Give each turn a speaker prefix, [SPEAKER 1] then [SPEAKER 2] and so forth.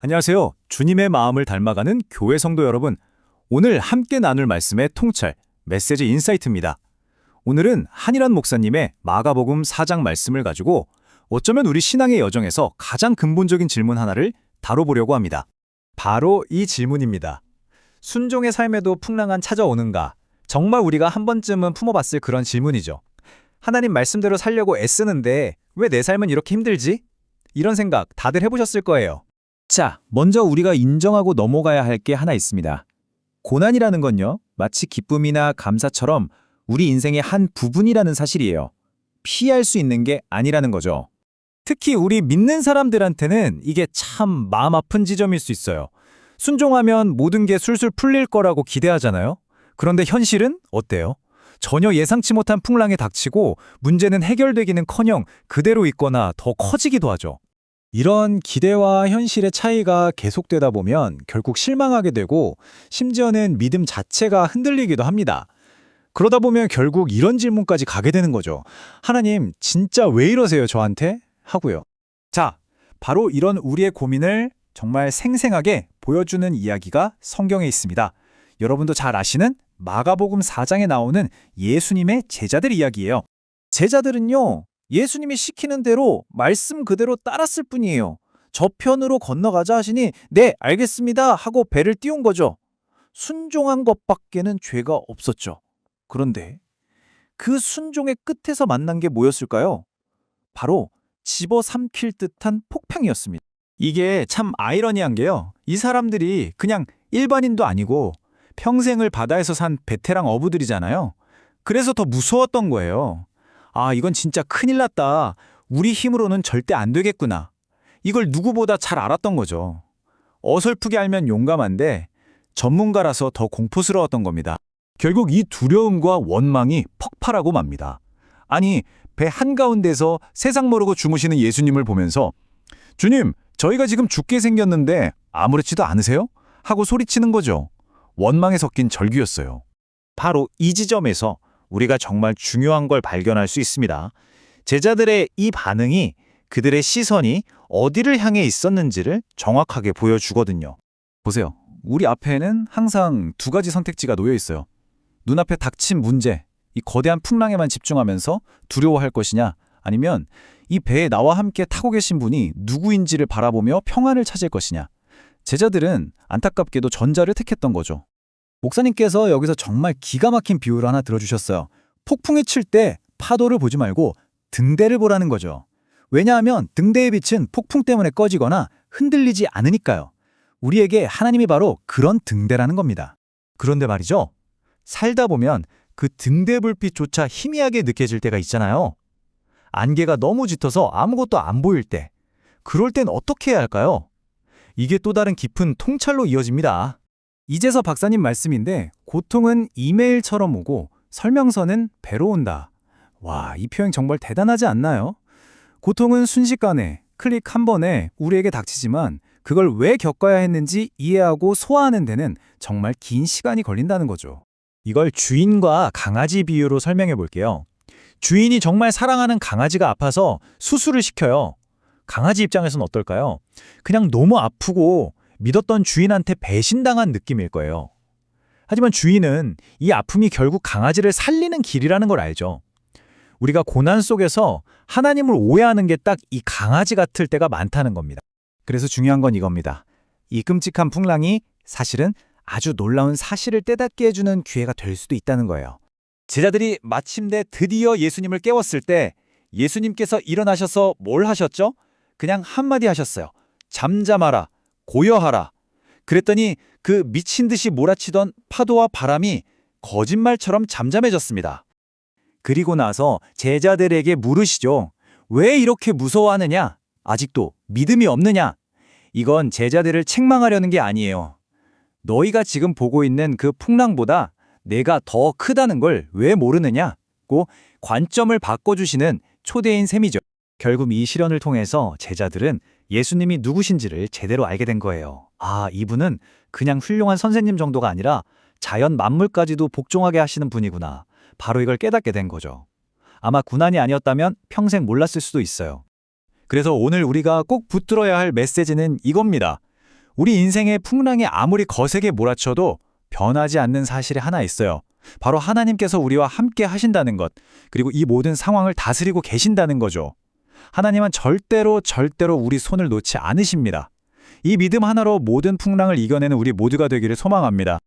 [SPEAKER 1] 안녕하세요. 주님의 마음을 닮아가는 교회 성도 여러분. 오늘 함께 나눌 말씀의 통찰, 메시지 인사이트입니다. 오늘은 한일환 목사님의 마가복음 4장 말씀을 가지고 어쩌면 우리 신앙의 여정에서 가장 근본적인 질문 하나를 다뤄보려고 합니다. 바로 이 질문입니다. 순종의 삶에도 풍랑은 찾아오는가? 정말 우리가 한 번쯤은 품어봤을 그런 질문이죠. 하나님 말씀대로 살려고 애쓰는데 왜 내 삶은 이렇게 힘들지? 이런 생각 다들 해보셨을 거예요. 자, 먼저 우리가 인정하고 넘어가야 할 게 하나 있습니다. 고난이라는 건요, 마치 기쁨이나 감사처럼 우리 인생의 한 부분이라는 사실이에요. 피할 수 있는 게 아니라는 거죠. 특히 우리 믿는 사람들한테는 이게 참 마음 아픈 지점일 수 있어요. 순종하면 모든 게 술술 풀릴 거라고 기대하잖아요. 그런데 현실은 어때요? 전혀 예상치 못한 풍랑에 닥치고 문제는 해결되기는커녕 그대로 있거나 더 커지기도 하죠. 이런 기대와 현실의 차이가 계속되다 보면 결국 실망하게 되고 심지어는 믿음 자체가 흔들리기도 합니다. 그러다 보면 결국 이런 질문까지 가게 되는 거죠. 하나님, 진짜 왜 이러세요, 저한테? 하고요. 자, 바로 이런 우리의 고민을 정말 생생하게 보여주는 이야기가 성경에 있습니다. 여러분도 잘 아시는 마가복음 4장에 나오는 예수님의 제자들 이야기예요. 제자들은요, 예수님이 시키는 대로 말씀 그대로 따랐을 뿐이에요. 저편으로 건너가자 하시니 네 알겠습니다 하고 배를 띄운 거죠. 순종한 것밖에는 죄가 없었죠. 그런데 그 순종의 끝에서 만난 게 뭐였을까요? 바로 집어삼킬 듯한 폭풍이었습니다. 이게 참 아이러니한 게요. 이 사람들이 그냥 일반인도 아니고 평생을 바다에서 산 베테랑 어부들이잖아요. 그래서 더 무서웠던 거예요. 아, 이건 진짜 큰일 났다. 우리 힘으로는 절대 안 되겠구나. 이걸 누구보다 잘 알았던 거죠. 어설프게 알면 용감한데 전문가라서 더 공포스러웠던 겁니다. 결국 이 두려움과 원망이 폭발하고 맙니다. 아니, 배 한가운데서 세상 모르고 주무시는 예수님을 보면서 주님, 저희가 지금 죽게 생겼는데 아무렇지도 않으세요? 하고 소리치는 거죠. 원망에 섞인 절규였어요. 바로 이 지점에서 우리가 정말 중요한 걸 발견할 수 있습니다. 제자들의 이 반응이 그들의 시선이 어디를 향해 있었는지를 정확하게 보여주거든요. 보세요. 우리 앞에는 항상 두 가지 선택지가 놓여 있어요. 눈앞에 닥친 문제, 이 거대한 풍랑에만 집중하면서 두려워할 것이냐, 아니면 이 배에 나와 함께 타고 계신 분이 누구인지를 바라보며 평안을 찾을 것이냐. 제자들은 안타깝게도 전자를 택했던 거죠. 목사님께서 여기서 정말 기가 막힌 비유를 하나 들어주셨어요. 폭풍이 칠 때 파도를 보지 말고 등대를 보라는 거죠. 왜냐하면 등대의 빛은 폭풍 때문에 꺼지거나 흔들리지 않으니까요. 우리에게 하나님이 바로 그런 등대라는 겁니다. 그런데 말이죠. 살다 보면 그 등대 불빛조차 희미하게 느껴질 때가 있잖아요. 안개가 너무 짙어서 아무것도 안 보일 때. 그럴 땐 어떻게 해야 할까요? 이게 또 다른 깊은 통찰로 이어집니다. 이재서 박사님 말씀인데 고통은 이메일처럼 오고 설명서는 배로 온다. 와, 이 표현 정말 대단하지 않나요? 고통은 순식간에 클릭 한 번에 우리에게 닥치지만 그걸 왜 겪어야 했는지 이해하고 소화하는 데는 정말 긴 시간이 걸린다는 거죠. 이걸 주인과 강아지 비유로 설명해 볼게요. 주인이 정말 사랑하는 강아지가 아파서 수술을 시켜요. 강아지 입장에서는 어떨까요? 그냥 너무 아프고 믿었던 주인한테 배신당한 느낌일 거예요. 하지만 주인은 이 아픔이 결국 강아지를 살리는 길이라는 걸 알죠. 우리가 고난 속에서 하나님을 오해하는 게 딱 이 강아지 같을 때가 많다는 겁니다. 그래서 중요한 건 이겁니다. 이 끔찍한 풍랑이 사실은 아주 놀라운 사실을 깨닫게 해주는 기회가 될 수도 있다는 거예요. 제자들이 마침내 드디어 예수님을 깨웠을 때 예수님께서 일어나셔서 뭘 하셨죠? 그냥 한마디 하셨어요. 잠잠하라. 고여하라. 그랬더니 그 미친 듯이 몰아치던 파도와 바람이 거짓말처럼 잠잠해졌습니다. 그리고 나서 제자들에게 물으시죠. 왜 이렇게 무서워하느냐? 아직도 믿음이 없느냐? 이건 제자들을 책망하려는 게 아니에요. 너희가 지금 보고 있는 그 풍랑보다 내가 더 크다는 걸 왜 모르느냐 고 관점을 바꿔주시는 초대인 셈이죠. 결국 이 실현을 통해서 제자들은 예수님이 누구신지를 제대로 알게 된 거예요. 아, 이분은 그냥 훌륭한 선생님 정도가 아니라 자연 만물까지도 복종하게 하시는 분이구나. 바로 이걸 깨닫게 된 거죠. 아마 고난이 아니었다면 평생 몰랐을 수도 있어요. 그래서 오늘 우리가 꼭 붙들어야 할 메시지는 이겁니다. 우리 인생의 풍랑이 아무리 거세게 몰아쳐도 변하지 않는 사실이 하나 있어요. 바로 하나님께서 우리와 함께 하신다는 것, 그리고 이 모든 상황을 다스리고 계신다는 거죠. 하나님은 절대로 절대로 우리 손을 놓지 않으십니다. 이 믿음 하나로 모든 풍랑을 이겨내는 우리 모두가 되기를 소망합니다.